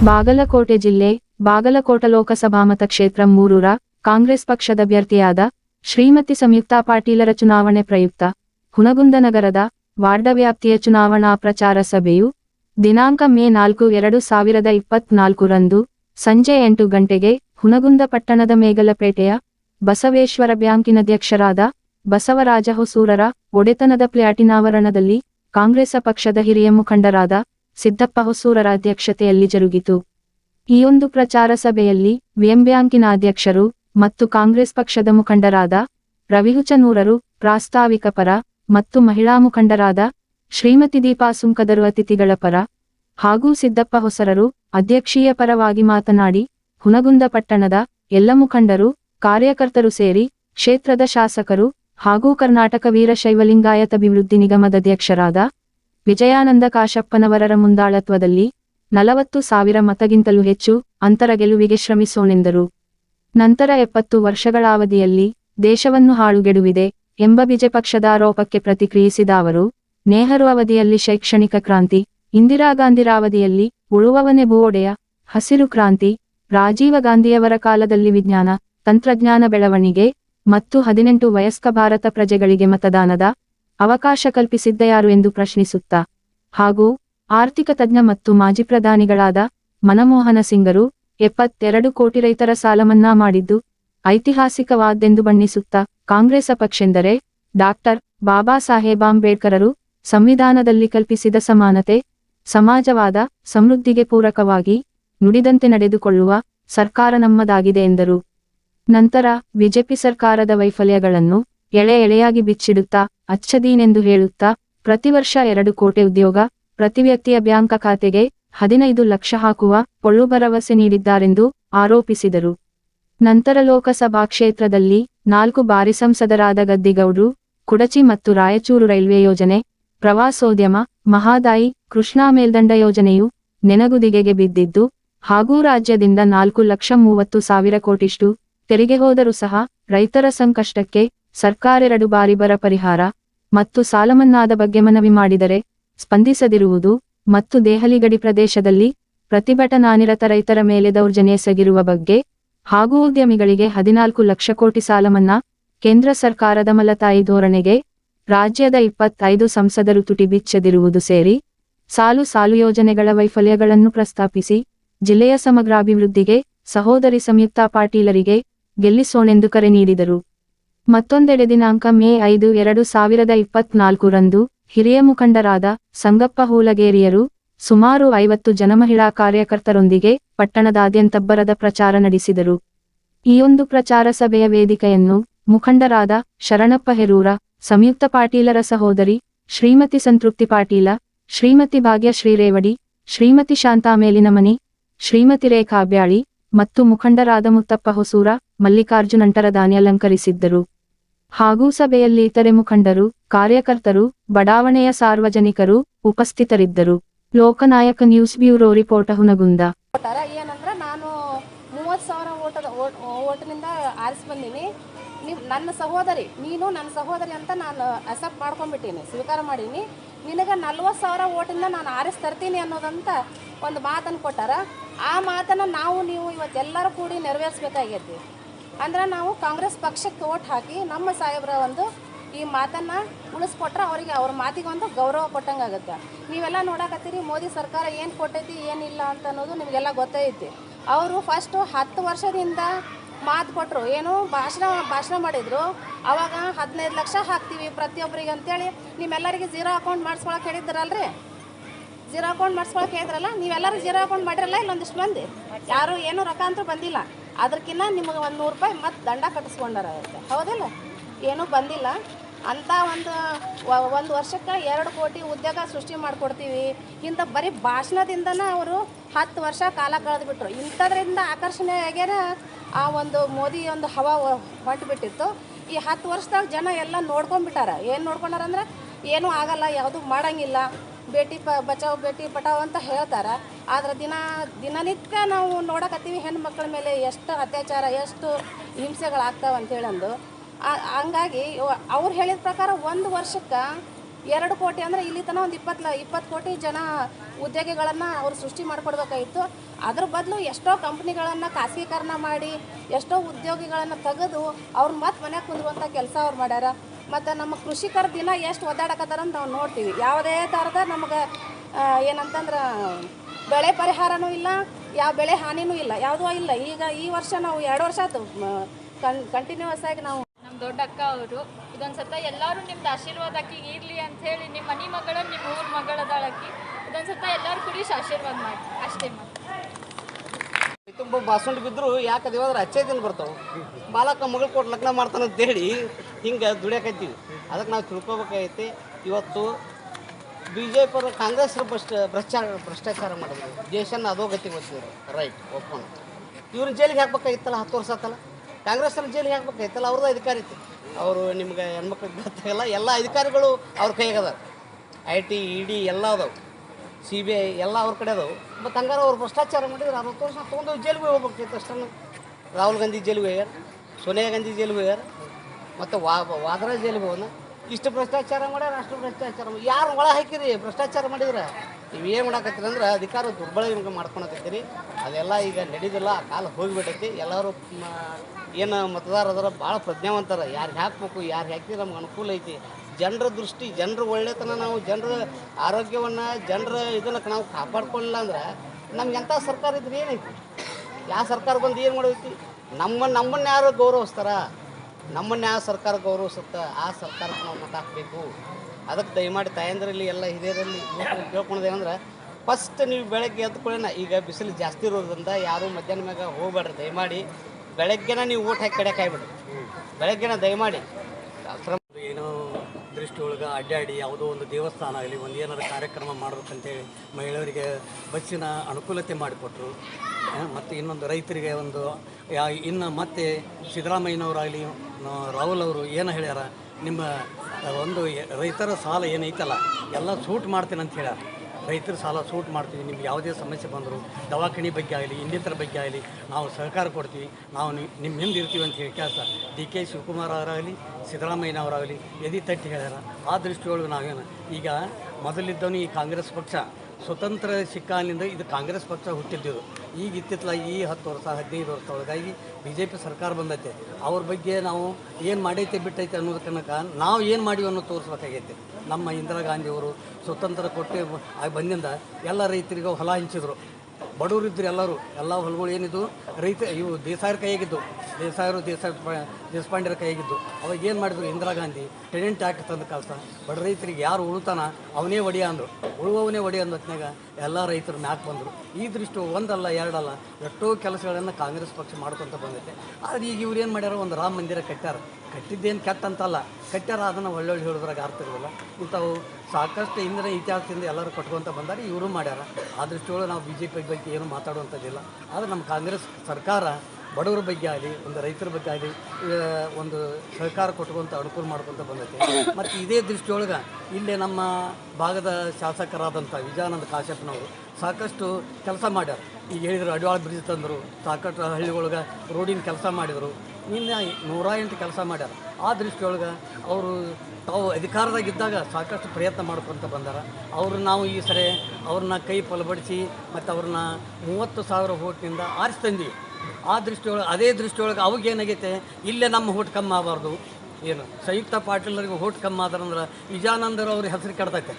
ಬಾಗಲಕೋಟೆ ಜಿಲ್ಲೆ, ಬಾಗಲಕೋಟ ಲೋಕಸಭಾ ಮತಕ್ಷೇತ್ರ ಮೂರೂರ, ಕಾಂಗ್ರೆಸ್ ಪಕ್ಷದ ಅಭ್ಯರ್ಥಿಯಾದ ಶ್ರೀಮತಿ ಸಂಯುಕ್ತಾ ಪಾಟೀಲರ ಚುನಾವಣೆ ಪ್ರಯುಕ್ತ ಹುನಗುಂದ ನಗರದ ವಾರ್ಡ ವ್ಯಾಪ್ತಿಯ ಚುನಾವಣಾ ಪ್ರಚಾರ ಸಭೆಯು ದಿನಾಂಕ ಮೇ ನಾಲ್ಕು ಎರಡು ಸಾವಿರದ ಇಪ್ಪತ್ನಾಲ್ಕರಂದು ಸಂಜೆ ಎಂಟು ಗಂಟೆಗೆ ಹುನಗುಂದ ಪಟ್ಟಣದ ಮೇಗಲಪೇಟೆಯ ಬಸವೇಶ್ವರ ಬ್ಯಾಂಕಿನ ಅಧ್ಯಕ್ಷರಾದ ಬಸವರಾಜ ಹೊಸೂರರ ಒಡೆತನದ ಪ್ಲಾಟಿನಾವರಣದಲ್ಲಿ ಕಾಂಗ್ರೆಸ್ ಪಕ್ಷದ ಹಿರಿಯ ಮುಖಂಡರಾದ ಸಿದ್ದಪ್ಪ ಹೊಸೂರರ ಅಧ್ಯಕ್ಷತೆಯಲ್ಲಿ ಜರುಗಿತು. ಈ ಒಂದು ಪ್ರಚಾರ ಸಭೆಯಲ್ಲಿ ವಿಎಂಬ್ಯಾಂಕಿನ ಅಧ್ಯಕ್ಷರು ಮತ್ತು ಕಾಂಗ್ರೆಸ್ ಪಕ್ಷದ ಮುಖಂಡರಾದ ರವಿಹುಚನೂರರು, ಪ್ರಾಸ್ತಾವಿಕ ಪರ ಮತ್ತು ಮಹಿಳಾ ಮುಖಂಡರಾದ ಶ್ರೀಮತಿ ದೀಪಾ ಸುಂಕದರು ಅತಿಥಿಗಳ ಪರ ಹಾಗೂ ಸಿದ್ದಪ್ಪ ಹೊಸರರು ಅಧ್ಯಕ್ಷೀಯ ಪರವಾಗಿ ಮಾತನಾಡಿ, ಹುನಗುಂದ ಪಟ್ಟಣದ ಎಲ್ಲ ಮುಖಂಡರು, ಕಾರ್ಯಕರ್ತರು ಸೇರಿ ಕ್ಷೇತ್ರದ ಶಾಸಕರು ಹಾಗೂ ಕರ್ನಾಟಕ ವೀರಶೈವಲಿಂಗಾಯತ ಅಭಿವೃದ್ಧಿ ನಿಗಮದ ಅಧ್ಯಕ್ಷರಾದ ವಿಜಯಾನಂದ ಕಾಶಪ್ಪನವರರ ಮುಂದಾಳತ್ವದಲ್ಲಿ ನಲವತ್ತು ಸಾವಿರ ಮತಗಿಂತಲೂ ಹೆಚ್ಚು ಅಂತರ ಗೆಲುವಿಗೆ ಶ್ರಮಿಸೋಣೆಂದರು ನಂತರ ಎಪ್ಪತ್ತು ವರ್ಷಗಳ ಅವಧಿಯಲ್ಲಿ ದೇಶವನ್ನು ಹಾಳುಗೆಡುವಿದೆ ಎಂಬ ಬಿಜೆ ಪಕ್ಷದ ಆರೋಪಕ್ಕೆ ಪ್ರತಿಕ್ರಿಯಿಸಿದ ಅವರು, ನೆಹರು ಅವಧಿಯಲ್ಲಿ ಶೈಕ್ಷಣಿಕ ಕ್ರಾಂತಿ, ಇಂದಿರಾ ಗಾಂಧಿರ ಅವಧಿಯಲ್ಲಿ ಉಳುವವನೆ ಬೋಡೆಯ ಹಸಿರು ಕ್ರಾಂತಿ, ರಾಜೀವ ಗಾಂಧಿಯವರ ಕಾಲದಲ್ಲಿ ವಿಜ್ಞಾನ, ತಂತ್ರಜ್ಞಾನ ಬೆಳವಣಿಗೆ ಮತ್ತು ಹದಿನೆಂಟು ವಯಸ್ಕ ಭಾರತ ಪ್ರಜೆಗಳಿಗೆ ಮತದಾನದ ಅವಕಾಶ ಕಲ್ಪಿಸಿದ್ದ ಯಾರು ಎಂದು ಪ್ರಶ್ನಿಸುತ್ತಾ. ಹಾಗೂ ಆರ್ಥಿಕ ತಜ್ಞ ಮತ್ತು ಮಾಜಿ ಪ್ರಧಾನಿಗಳಾದ ಮನಮೋಹನ ಸಿಂಗರು ಎಪ್ಪತ್ತೆರಡು ಕೋಟಿ ರೈತರ ಸಾಲಮನ್ನಾ ಮಾಡಿದ್ದು ಐತಿಹಾಸಿಕವಾದ್ದೆಂದು ಬಣ್ಣಿಸುತ್ತಾ ಕಾಂಗ್ರೆಸ್ ಪಕ್ಷೆಂದರೆ ಡಾಕ್ಟರ್ ಬಾಬಾ ಸಾಹೇಬ್ ಅಂಬೇಡ್ಕರರು ಸಂವಿಧಾನದಲ್ಲಿ ಕಲ್ಪಿಸಿದ ಸಮಾನತೆ, ಸಮಾಜವಾದ ಸಮೃದ್ಧಿಗೆ ಪೂರಕವಾಗಿ ನುಡಿದಂತೆ ನಡೆದುಕೊಳ್ಳುವ ಸರ್ಕಾರ ನಮ್ಮದಾಗಿದೆ ಎಂದರು. ನಂತರ ಬಿಜೆಪಿ ಸರ್ಕಾರದ ವೈಫಲ್ಯಗಳನ್ನು ಎಳೆ ಎಳೆಯಾಗಿ ಬಿಚ್ಚಿಡುತ್ತಾ, ಅಚ್ಚದೀನೆಂದು ಹೇಳುತ್ತಾ ಪ್ರತಿ ವರ್ಷ ಎರಡು ಕೋಟಿ ಉದ್ಯೋಗ, ಪ್ರತಿ ವ್ಯಕ್ತಿಯ ಬ್ಯಾಂಕ್ ಖಾತೆಗೆ ಹದಿನೈದು ಲಕ್ಷ ಹಾಕುವ ಪೊಳ್ಳು ಭರವಸೆ ನೀಡಿದ್ದಾರೆಂದು ಆರೋಪಿಸಿದರು. ನಂತರ ಲೋಕಸಭಾ ಕ್ಷೇತ್ರದಲ್ಲಿ ನಾಲ್ಕು ಬಾರಿ ಸಂಸದರಾದ ಗದ್ದಿಗೌಡರು, ಕುಡಚಿ ಮತ್ತು ರಾಯಚೂರು ರೈಲ್ವೆ ಯೋಜನೆ, ಪ್ರವಾಸೋದ್ಯಮ, ಮಹಾದಾಯಿ, ಕೃಷ್ಣಾ ಮೇಲ್ದಂಡ ಯೋಜನೆಯು ನೆನಗುದಿಗೆಗೆ ಬಿದ್ದಿದ್ದು, ಹಾಗೂ ರಾಜ್ಯದಿಂದ ನಾಲ್ಕು ಲಕ್ಷ ಮೂವತ್ತು ಸಾವಿರ ಕೋಟಿಷ್ಟು ತೆರಿಗೆ ಹೋದರೂ ಸಹ ರೈತರ ಸಂಕಷ್ಟಕ್ಕೆ ಸರ್ಕಾರ ಎರಡು ಬಾರಿ ಬರ ಪರಿಹಾರ ಮತ್ತು ಸಾಲಮನ್ನಾದ ಬಗ್ಗೆ ಮನವಿ ಮಾಡಿದರೆ ಸ್ಪಂದಿಸದಿರುವುದು ಮತ್ತು ದೆಹಲಿ ಗಡಿ ಪ್ರದೇಶದಲ್ಲಿ ಪ್ರತಿಭಟನಾನಿರತ ರೈತರ ಮೇಲೆ ದೌರ್ಜನ್ಯ ಎಸಗಿರುವ ಬಗ್ಗೆ ಹಾಗೂ ಉದ್ಯಮಿಗಳಿಗೆ ಹದಿನಾಲ್ಕು ಲಕ್ಷ ಕೋಟಿ ಸಾಲಮನ್ನಾ ಕೇಂದ್ರ ಸರ್ಕಾರದ ಮಲತಾಯಿ ಧೋರಣೆಗೆ ರಾಜ್ಯದ ಇಪ್ಪತ್ತೈದು ಸಂಸದರು ತುಟಿ ಬಿಚ್ಚದಿರುವುದು ಸೇರಿ ಸಾಲು ಸಾಲು ಯೋಜನೆಗಳ ವೈಫಲ್ಯಗಳನ್ನು ಪ್ರಸ್ತಾಪಿಸಿ ಜಿಲ್ಲೆಯ ಸಮಗ್ರಾಭಿವೃದ್ಧಿಗೆ ಸಹೋದರಿ ಸಂಯುಕ್ತಾ ಪಾಟೀಲರಿಗೆ ಗೆಲ್ಲಿಸೋಣೆಂದು ಕರೆ ನೀಡಿದರು. ಮತ್ತೊಂದೆಡೆ ದಿನಾಂಕ ಮೇ ಐದು, ಎರಡು ಸಾವಿರದ ಇಪ್ಪತ್ನಾಲ್ಕರಂದು ಹಿರಿಯ ಮುಖಂಡರಾದ ಸಂಗಪ್ಪ ಹೂಲಗೇರಿಯರು ಸುಮಾರು ಐವತ್ತು ಜನ ಮಹಿಳಾ ಕಾರ್ಯಕರ್ತರೊಂದಿಗೆ ಪಟ್ಟಣದಾದ್ಯಂತಬ್ಬರದ ಪ್ರಚಾರ ನಡೆಸಿದರು. ಈ ಒಂದು ಪ್ರಚಾರ ಸಭೆಯ ವೇದಿಕೆಯನ್ನು ಮುಖಂಡರಾದ ಶರಣಪ್ಪ ಹೆರೂರ, ಸಂಯುಕ್ತ ಪಾಟೀಲರ ಸಹೋದರಿ ಶ್ರೀಮತಿ ಸಂತೃಪ್ತಿ ಪಾಟೀಲ, ಶ್ರೀಮತಿ ಭಾಗ್ಯ ಶ್ರೀರೇವಡಿ, ಶ್ರೀಮತಿ ಶಾಂತಾ ಮೇಲಿನಮನಿ, ಶ್ರೀಮತಿ ರೇಖಾ ಬ್ಯಾಳಿ ಮತ್ತು ಮುಖಂಡರಾದ ಮುತ್ತಪ್ಪ ಹೊಸೂರ, ಮಲ್ಲಿಕಾರ್ಜುನ ಅಂಟರದಾನಿ ಅಲಂಕರಿಸಿದ್ದರು. ಹಾಗೂ ಸಭೆಯಲ್ಲಿ ಇತರೆ ಮುಖಂಡರು ಕಾರ್ಯಕರ್ತರು, ಬಡಾವಣೆಯ ಸಾರ್ವಜನಿಕರು ಉಪಸ್ಥಿತರಿದ್ದರು. Lokanayaka news bureau report Hungund. ಏನಂದ್ರೆ ನಾನು ಮೂವತ್ತು ಸಾವಿರ ಓಟದ ಓಟ್ ಓಟ್ನಿಂದ ಆರಿಸಿ ಬಂದೀನಿ. ನೀವು ನನ್ನ ಸಹೋದರಿ, ನೀನು ನನ್ನ ಸಹೋದರಿ ಅಂತ ನಾನು ಅಕ್ಸೆಪ್ಟ್ ಮಾಡ್ಕೊಂಡ್ಬಿಟ್ಟೀನಿ, ಸ್ವೀಕಾರ ಮಾಡೀನಿ. ನಿನಗೆ ನಲ್ವತ್ತು ಸಾವಿರ ಓಟಿಂದ ನಾನು ಆರಿಸಿ ತರ್ತೀನಿ ಅನ್ನೋದಂತ ಒಂದು ಮಾತನ್ನು ಕೊಟ್ಟಾರ. ಆ ಮಾತನ್ನು ನಾವು ನೀವು ಇವತ್ತೆಲ್ಲರೂ ಕೂಡಿ ನೆರವೇರಿಸ್ಬೇಕಾಗೈತಿ. ಅಂದ್ರೆ ನಾವು ಕಾಂಗ್ರೆಸ್ ಪಕ್ಷಕ್ಕೆ ಓಟ್ ಹಾಕಿ ನಮ್ಮ ಸಾಹೇಬ್ರ ಒಂದು ಈ ಮಾತನ್ನು ಉಳಿಸ್ಕೊಟ್ರೆ ಅವರಿಗೆ ಅವ್ರ ಮಾತಿಗೆ ಒಂದು ಗೌರವ ಕೊಟ್ಟಂಗೆ ಆಗುತ್ತೆ. ನೀವೆಲ್ಲ ನೋಡಕತ್ತೀರಿ, ಮೋದಿ ಸರ್ಕಾರ ಏನು ಕೊಟ್ಟೈತಿ, ಏನಿಲ್ಲ ಅಂತ ಅನ್ನೋದು ನಿಮಗೆಲ್ಲ ಗೊತ್ತೈತಿ ಅವರು ಫಸ್ಟು ಹತ್ತು ವರ್ಷದಿಂದ ಮಾತು ಕೊಟ್ಟರು ಏನು ಭಾಷಣ ಭಾಷಣ ಮಾಡಿದರು. ಅವಾಗ ಹದಿನೈದು ಲಕ್ಷ ಹಾಕ್ತೀವಿ ಪ್ರತಿಯೊಬ್ಬರಿಗೆ ಅಂತೇಳಿ ನಿಮ್ಮೆಲ್ಲರಿಗೆ ಜೀರೋ ಅಕೌಂಟ್ ಮಾಡಿಸ್ಕೊಳಕ್ಕೆ ಹೇಳಿದ್ರಲ್ರಿ? ಜೀರೋ ಅಕೌಂಟ್ ಮಾಡಿಸ್ಕೊಳಕ್ಕೆ ಹೇಳಿದ್ರಲ್ಲ, ನೀವೆಲ್ಲರೂ ಜೀರೋ ಅಕೌಂಟ್ ಮಾಡಿರಲ್ಲ ಇಲ್ಲೊಂದಿಷ್ಟು ಮಂದಿ? ಯಾರು, ಏನೂ ರೊಕ್ಕ ಅಂತೂ ಬಂದಿಲ್ಲ. ಅದಕ್ಕಿಂತ ನಿಮಗೆ ಒಂದು ನೂರು ರೂಪಾಯಿ ಮತ್ತೆ ದಂಡ ಕಟ್ಟಿಸ್ಕೊಂಡಾರ ಅದಕ್ಕೆ ಹೌದಿಲ್ಲ? ಏನೂ ಬಂದಿಲ್ಲ. ಅಂಥ ಒಂದು ಒಂದು ವರ್ಷಕ್ಕೆ ಎರಡು ಕೋಟಿ ಉದ್ಯೋಗ ಸೃಷ್ಟಿ ಮಾಡಿಕೊಡ್ತೀವಿ. ಇಂಥ ಬರೀ ಭಾಷಣದಿಂದನೇ ಅವರು ಹತ್ತು ವರ್ಷ ಕಾಲ ಕಳೆದುಬಿಟ್ರು. ಇಂಥದ್ರಿಂದ ಆಕರ್ಷಣೆ ಆಗ್ಯಾರ ಆ ಒಂದು ಮೋದಿ ಒಂದು ಹವಾ ಹೊಂಟ್ಬಿಟ್ಟಿತ್ತು. ಈ ಹತ್ತು ವರ್ಷದಾಗ ಜನ ಎಲ್ಲ ನೋಡ್ಕೊಂಡ್ಬಿಟ್ಟಾರ. ಏನು ನೋಡ್ಕೊಂಡಾರಂದ್ರೆ, ಏನೂ ಆಗಲ್ಲ, ಯಾವುದೂ ಮಾಡಂಗಿಲ್ಲ. ಬೇಟಿ ಪ, ಬಚಾವ್, ಬೇಟಿ ಪಟಾವ್ ಅಂತ ಹೇಳ್ತಾರೆ. ಆದ್ರೆ ದಿನ, ದಿನನಿತ್ಯ ನಾವು ನೋಡಕತ್ತೀವಿ ಹೆಣ್ಣು ಮಕ್ಕಳ ಮೇಲೆ ಎಷ್ಟು ಅತ್ಯಾಚಾರ, ಎಷ್ಟು ಹಿಂಸೆಗಳಾಗ್ತಾವೆ ಅಂತೇಳಂದು ಹಂಗಾಗಿ ಅವ್ರು ಹೇಳಿದ ಪ್ರಕಾರ ಒಂದು ವರ್ಷಕ್ಕೆ ಎರಡು ಕೋಟಿ ಅಂದರೆ ಇಲ್ಲಿ ತನಕ ಒಂದು ಇಪ್ಪತ್ತು ಇಪ್ಪತ್ತು ಕೋಟಿ ಜನ ಉದ್ಯೋಗಿಗಳನ್ನು ಅವ್ರು ಸೃಷ್ಟಿ ಮಾಡಿಕೊಡ್ಬೇಕಾಗಿತ್ತು. ಅದ್ರ ಬದಲು ಎಷ್ಟೋ ಕಂಪ್ನಿಗಳನ್ನು ಖಾಸಗೀಕರಣ ಮಾಡಿ, ಎಷ್ಟೋ ಉದ್ಯೋಗಿಗಳನ್ನು ತೆಗೆದು ಅವ್ರ ಮತ್ತೆ ಮನೆಗೆ ಕುಂದ್ರುವಂಥ ಕೆಲಸ ಅವ್ರು ಮಾಡ್ಯಾರ. ಮತ್ತು ನಮ್ಮ ಕೃಷಿಕರ ದಿನ ಎಷ್ಟು ಒದ್ದಾಡಕತ್ತಾರ ಅಂತ ನಾವು ನೋಡ್ತೀವಿ. ಯಾವುದೇ ಥರದ ನಮಗೆ ಏನಂತಂದ್ರೆ ಬೆಳೆ ಪರಿಹಾರನೂ ಇಲ್ಲ, ಯಾವ ಬೆಳೆ ಹಾನಿನೂ ಇಲ್ಲ, ಯಾವುದೂ ಇಲ್ಲ. ಈಗ ಈ ವರ್ಷ ನಾವು ಎರಡು ವರ್ಷ ಆಯ್ತು ಕನ್ ಕಂಟಿನ್ಯೂಸ್ ಆಗಿ ನಾವು ನಮ್ಮ ದೊಡ್ಡ ಅಕ್ಕ ಅವರು ಇದೊಂದು ಸತ ಎಲ್ಲರೂ ನಿಮ್ದು ಆಶೀರ್ವಾದ ಅಕ್ಕಿ ಇರಲಿ ಹೇಳಿ ನಿಮ್ಮ ಮನೆ ಮಗಳ ನಿಮ್ಮ ಊರ ಮಗಳದಾಳಕ್ಕಿ ಇದೊಂದು ಸತ ಎಲ್ಲರೂ ಕುಡಿಸಿ ಆಶೀರ್ವಾದ ಮಾಡಿ, ಅಷ್ಟೇ ಮತ್ತೆ. ತುಂಬ ಬಾಸುಂಡ್ ಬಿದ್ದರು ಯಾಕೆ ದೇವಾದ್ರೆ ಅಚ್ಚೇ ದಿನ ಬರ್ತಾವೆ. ಬಾಲಕ ಮಗಳು ಕೊಟ್ಟು ಲಗ್ನ ಮಾಡ್ತಾನೆ ಅಂತೇಳಿ ಹಿಂಗೆ ದುಡಿಯಾಕೈತೀವಿ. ಅದಕ್ಕೆ ನಾವು ತಿಳ್ಕೊಬೇಕಾಗೈತಿ, ಇವತ್ತು ಬಿ ಜೆ ಪಿಯವರು ಕಾಂಗ್ರೆಸ್ ಭ್ರಷ್ಟ, ಭ್ರಷ್ಟಾಚಾರ ಭ್ರಷ್ಟಾಚಾರ ಮಾಡಿದ್ರು ದೇಶನ ಅಧೋಗತಿ ಗೊತ್ತಿದ್ರು ರೈಟ್ ಒಪ್ಕೊಂಡು. ಇವ್ರನ್ನ ಜೈಲಿಗೆ ಹಾಕ್ಬೇಕಾಗಿತ್ತಲ್ಲ, ಹತ್ತು ವರ್ಷ ಆತಲ್ಲ? ಕಾಂಗ್ರೆಸ್ನ ಜೈಲಿಗೆ ಹಾಕ್ಬೇಕಾಗಿತ್ತಲ್ಲ, ಅವ್ರದ್ದು ಅಧಿಕಾರ ಇತ್ತು. ಅವರು ನಿಮ್ಗೆ ಹೆಣ್ಮಕ್ಳಿಗೆ ಗೊತ್ತಾಗಲ್ಲ, ಎಲ್ಲ ಅಧಿಕಾರಿಗಳು ಅವ್ರ ಕೈಗದ ಐ ಟಿ ಇ ಡಿ ಎಲ್ಲ ಅದಾವೆ. ಸಿ ಬಿ ಐ ಎಲ್ಲ ಅವ್ರ ಕಡೆ ಅದಾವೆ. ಮತ್ತು ಹಂಗಾರೆ ಅವ್ರು ಭ್ರಷ್ಟಾಚಾರ ಮಾಡಿದ್ರೆ ಅರವತ್ತು ವರ್ಷ ತೊಗೊಂಡು ಜೈಲಿಗೆ ಹೋಗ್ಬೇಕಿತ್ತು ಅಷ್ಟನ್ನು ರಾಹುಲ್ ಗಾಂಧಿ ಜೈಲಿಗೆ ಹೋಗ್ಯಾರ, ಸೋನಿಯಾ ಗಾಂಧಿ ಜೈಲಿಗೆ ಹೋಗ್ಯಾರ, ಮತ್ತು ವಾ, ವಾದ್ರಾ ಜೈಲಿಗೆ ಹೋಗೋಣ ಇಷ್ಟು ಭ್ರಷ್ಟಾಚಾರ ಮಾಡ್ಯಾರ, ಅಷ್ಟು ಭ್ರಷ್ಟಾಚಾರ ಯಾರು ಒಳ ಹಾಕಿರಿ ಭ್ರಷ್ಟಾಚಾರ ಮಾಡಿದ್ರೆ? ನೀವು ಏನು ಮಾಡಾಕತ್ತೀರಿ ಅಂದ್ರೆ ಅಧಿಕಾರ ದುರ್ಬಳಕೆ ಮಾಡ್ಕೊಳಕತ್ತೀರಿ. ಅದೆಲ್ಲ ಈಗ ನಡೀದಿಲ್ಲ, ಆ ಕಾಲ ಹೋಗಿಬಿಟ್ಟೈತಿ. ಎಲ್ಲರೂ ಏನು ಮತದಾರ ಅದರ ಭಾಳ ಪ್ರಜ್ಞಾವಂತರ. ಯಾರು ಹಾಕ್ಬೇಕು, ಯಾರು ಹಾಕಿದ್ರೆ ನಮ್ಗೆ ಅನುಕೂಲ ಐತಿ. ಜನರ ದೃಷ್ಟಿ, ಜನರ ಒಳ್ಳೆತನ ನಾವು ಜನರ ಆರೋಗ್ಯವನ್ನು, ಜನರ ಇದನ್ನು ನಾವು ಕಾಪಾಡ್ಕೊಳ್ಳಿಲ್ಲ ಅಂದ್ರೆ ನಮ್ಗೆ ಎಂಥ ಸರ್ಕಾರ ಇದ್ರೆ ಏನೈತಿ? ಯಾವ ಸರ್ಕಾರ ಬಂದು ಏನು ಮಾಡೈತಿ ನಮ್ಮ, ನಮ್ಮನ್ನ ಯಾರು ಗೌರವಿಸ್ತಾರ? ನಮ್ಮನ್ನ ಯಾವ ಸರ್ಕಾರ ಗೌರವಿಸುತ್ತೆ? ಆ ಸರ್ಕಾರಕ್ಕೆ ನಾವು ಮತ ಹಾಕಬೇಕು. ಅದಕ್ಕೆ ದಯಮಾಡಿ ತಾಯಂದ್ರಲ್ಲಿ ಎಲ್ಲ ಹಿರಿಯರಲ್ಲಿ ಕೇಳ್ಕೊಳೋದೇನಂದ್ರೆ ಫಸ್ಟ್ ನೀವು ಬೆಳಗ್ಗೆ ಎದ್ದ ಈಗ ಬಿಸಿಲು ಜಾಸ್ತಿ ಇರೋದ್ರಿಂದ ಯಾರೂ ಮಧ್ಯಾಹ್ನ ಮ್ಯಾಗ ಹೋಗ್ಬೇಡ್ರಿ. ದಯಮಾಡಿ ಬೆಳಗ್ಗೆನ ನೀವು ಊಟ ಹಾಕಿ ಕಡೆ ಬೆಳಗ್ಗೆನ ದಯಮಾಡಿ ಒಳಗೆ ಅಡ್ಡಾಡಿ ಯಾವುದೋ ಒಂದು ದೇವಸ್ಥಾನ ಆಗಲಿ, ಒಂದು ಏನಾರು ಕಾರ್ಯಕ್ರಮ ಮಾಡ್ಬೇಕಂತೇಳಿ ಮಹಿಳೆಯರಿಗೆ ಬಸ್ಸಿನ ಅನುಕೂಲತೆ ಮಾಡಿಕೊಟ್ರು. ಮತ್ತು ಇನ್ನೊಂದು ರೈತರಿಗೆ ಒಂದು ಇನ್ನು ಮತ್ತೆ ಸಿದ್ದರಾಮಯ್ಯನವರಾಗಲಿ ರಾಹುಲ್ ಅವರು ಏನು ಹೇಳ್ಯಾರ, ನಿಮ್ಮ ಒಂದು ರೈತರ ಸಾಲ ಏನೈತಲ್ಲ, ಎಲ್ಲ ಸೂಟ್ ಮಾಡ್ತೀನಿ ಅಂತ ಹೇಳ್ಯಾರ. ರೈತರ ಸಾಲ ಸೂಟ್ ಮಾಡ್ತೀವಿ, ನಿಮ್ಗೆ ಯಾವುದೇ ಸಮಸ್ಯೆ ಬಂದರೂ ದವಾಖಾನೆ ಬಗ್ಗೆ ಆಗಲಿ, ಇನ್ನಿತರ ಬಗ್ಗೆ ಆಗಲಿ, ನಾವು ಸಹಕಾರ ಕೊಡ್ತೀವಿ. ನಾವು ನಿಮ್ಮ ಹಿಂದೆ ಇರ್ತೀವಿ ಅಂತ ಹೇಳಿ ಕೆಲಸ ಡಿ ಕೆ ಶಿವಕುಮಾರ್ ಅವರಾಗಲಿ ಸಿದ್ದರಾಮಯ್ಯನವರಾಗಲಿ ಎದಿ ತಟ್ಟಿ ಹೇಳ್ಯಾರ. ಆ ದೃಷ್ಟಿಯೊಳಗೆ ನಾವೇನು? ಈಗ ಮೊದಲಿದ್ದವನು ಈ ಕಾಂಗ್ರೆಸ್ ಪಕ್ಷ. ಸ್ವತಂತ್ರ ಸಿಕ್ಕಾನಿಂದ ಇದು ಕಾಂಗ್ರೆಸ್ ಪಕ್ಷ ಹುಟ್ಟಿದ್ದಿದ್ದು ಈಗ ಇತ್ತಿತ್ತಲ ಈ ಹತ್ತು ವರ್ಷ, ಹದಿನೈದು ವರ್ಷ ಒಳಗಾಗಿ ಬಿ ಜೆ ಪಿ ಸರ್ಕಾರ ಬಂದೈತೆ. ಅವ್ರ ಬಗ್ಗೆ ನಾವು ಏನು ಮಾಡೈತೆ, ಬಿಟ್ಟೈತೆ ಅನ್ನೋದಕ್ಕನಕ ನಾವು ಏನು ಮಾಡಿವಿ ಅನ್ನೋದು ತೋರಿಸ್ಬೇಕಾಗೈತೆ. ನಮ್ಮ ಇಂದಿರಾ ಗಾಂಧಿಯವರು ಸ್ವತಂತ್ರ ಕೊಟ್ಟು ಬಂದಿಂದ ಎಲ್ಲ ರೈತರಿಗೂ ಹೊಲ ಹಂಚಿದ್ರು. ಬಡವರಿದ್ರು ಎಲ್ಲರೂ, ಎಲ್ಲ ಹೊಲಗಳು ಏನಿದ್ದು ರೈತ, ಇವು ದೇಸಾಯರ ಕೈಯಾಗಿದ್ದು ದೇಸಾಯರು, ದೇಸಾಯ, ದೇಶಪಾಂಡ್ಯರ ಕೈಯಾಗಿದ್ದು ಅವಾಗ ಏನು ಮಾಡಿದ್ರು? ಇಂದಿರಾ ಗಾಂಧಿ ಟೆನೆಂಟ್ ಆಕ್ಟ್ ತಂದ ಕೆಲಸ, ಬಡ ರೈತರಿಗೆ ಯಾರು ಉಳ್ತಾನ, ಅವನೇ ಒಡೆಯ ಅಂದರು. ಉಳುವವನೇ ಒಡೆಯ ಅಂದತ್ನಾಗ ಎಲ್ಲ ರೈತರು ಮ್ಯಾಕ್ ಬಂದರು. ಈ ದೃಷ್ಟಿ ಒಂದಲ್ಲ, ಎರಡಲ್ಲ, ಎಷ್ಟೋ ಕೆಲಸಗಳನ್ನು ಕಾಂಗ್ರೆಸ್ ಪಕ್ಷ ಮಾಡ್ಕೊತ ಬಂದೈತೆ. ಆದರೆ ಈಗ ಇವ್ರು ಏನು ಮಾಡ್ಯಾರ? ಒಂದು ರಾಮ ಮಂದಿರ ಕಟ್ಟ್ಯಾರ. ಕಟ್ಟಿದ್ದೇನು ಕೆಟ್ಟ ಕಟ್ಟ್ಯಾರ, ಅದನ್ನು ಒಳ್ಳೊಳ್ಳೆ ಹೇಳಿದ್ರಾಗ ಇರೋದಿಲ್ಲ. ಇಂಥವು ಸಾಕಷ್ಟು ಹಿಂದಿನ ಇತಿಹಾಸದಿಂದ ಎಲ್ಲರೂ ಕಟ್ಕೊತ ಬಂದಾರೆ, ಇವರು ಮಾಡ್ಯಾರ. ಆ ದೃಷ್ಟಿಯೊಳಗೆ ನಾವು ಬಿ ಜೆ ಪಿ ಬಗ್ಗೆ ಏನು ಮಾತಾಡುವಂಥದ್ದಿಲ್ಲ. ಆದರೆ ನಮ್ಮ ಕಾಂಗ್ರೆಸ್ ಸರ್ಕಾರ ಬಡವರ ಬಗ್ಗೆ ಆಗಲಿ, ಒಂದು ರೈತರ ಬಗ್ಗೆ ಆಗಲಿ ಒಂದು ಸಹಕಾರ ಕೊಟ್ಕೊಂತ ಅನುಕೂಲ ಮಾಡ್ಕೊತ ಬಂದೈತೆ. ಮತ್ತು ಇದೇ ದೃಷ್ಟಿಯೊಳಗೆ ಇಲ್ಲಿ ನಮ್ಮ ಭಾಗದ ಶಾಸಕರಾದಂಥ ವಿಜಯಾನಂದ ಕಾಶ್ಯಪ್ಪನವರು ಸಾಕಷ್ಟು ಕೆಲಸ ಮಾಡ್ಯಾರ. ಈಗ ಹೇಳಿದ್ರು ಅಡಿವಾಳ ಬ್ರಿಡ್ಜ್ ತಂದರು, ಸಾಕಷ್ಟು ಹಳ್ಳಿಗಳಿಗೆ ರೋಡಿನ ಕೆಲಸ ಮಾಡಿದರು. ಇನ್ನು ನೂರ ಎಂಟು ಕೆಲಸ ಮಾಡ್ಯಾರ. ಆ ದೃಷ್ಟಿಯೊಳಗೆ ಅವರು ತಾವು ಅಧಿಕಾರದಾಗಿದ್ದಾಗ ಸಾಕಷ್ಟು ಪ್ರಯತ್ನ ಮಾಡ್ಕೊತ ಬಂದಾರ. ಅವರು ನಾವು ಈ ಸರಿ ಅವ್ರನ್ನ ಕೈ ಫಲಪಡಿಸಿ ಮತ್ತು ಅವ್ರನ್ನ ಮೂವತ್ತು ಸಾವಿರ ಓಟ್ನಿಂದ ಆರಿಸ್ತಂದ್ವಿ ಆ ದೃಷ್ಟಿಯೊಳಗೆ, ಅದೇ ದೃಷ್ಟಿಯೊಳಗೆ ಅವಾಗೇನಾಗೈತೆ ಇಲ್ಲೇ ನಮ್ಮ ಹೋಟ್ ಕಮ್ಮಿ ಆಗಬಾರ್ದು. ಏನು? ಸಂಯುಕ್ತ ಪಾಟೀಲರಿಗೆ ಹೋಟ್ ಕಮ್ಮಿ ಆದ್ರಂದ್ರೆ ವಿಜಾನಂದರು ಅವ್ರ ಹೆಸರು ಕೆಡ್ತೈತೆ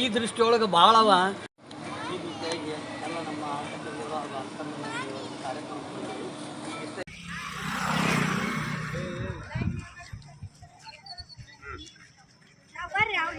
ಈ ದೃಷ್ಟಿಯೊಳಗೆ ಭಾಳವ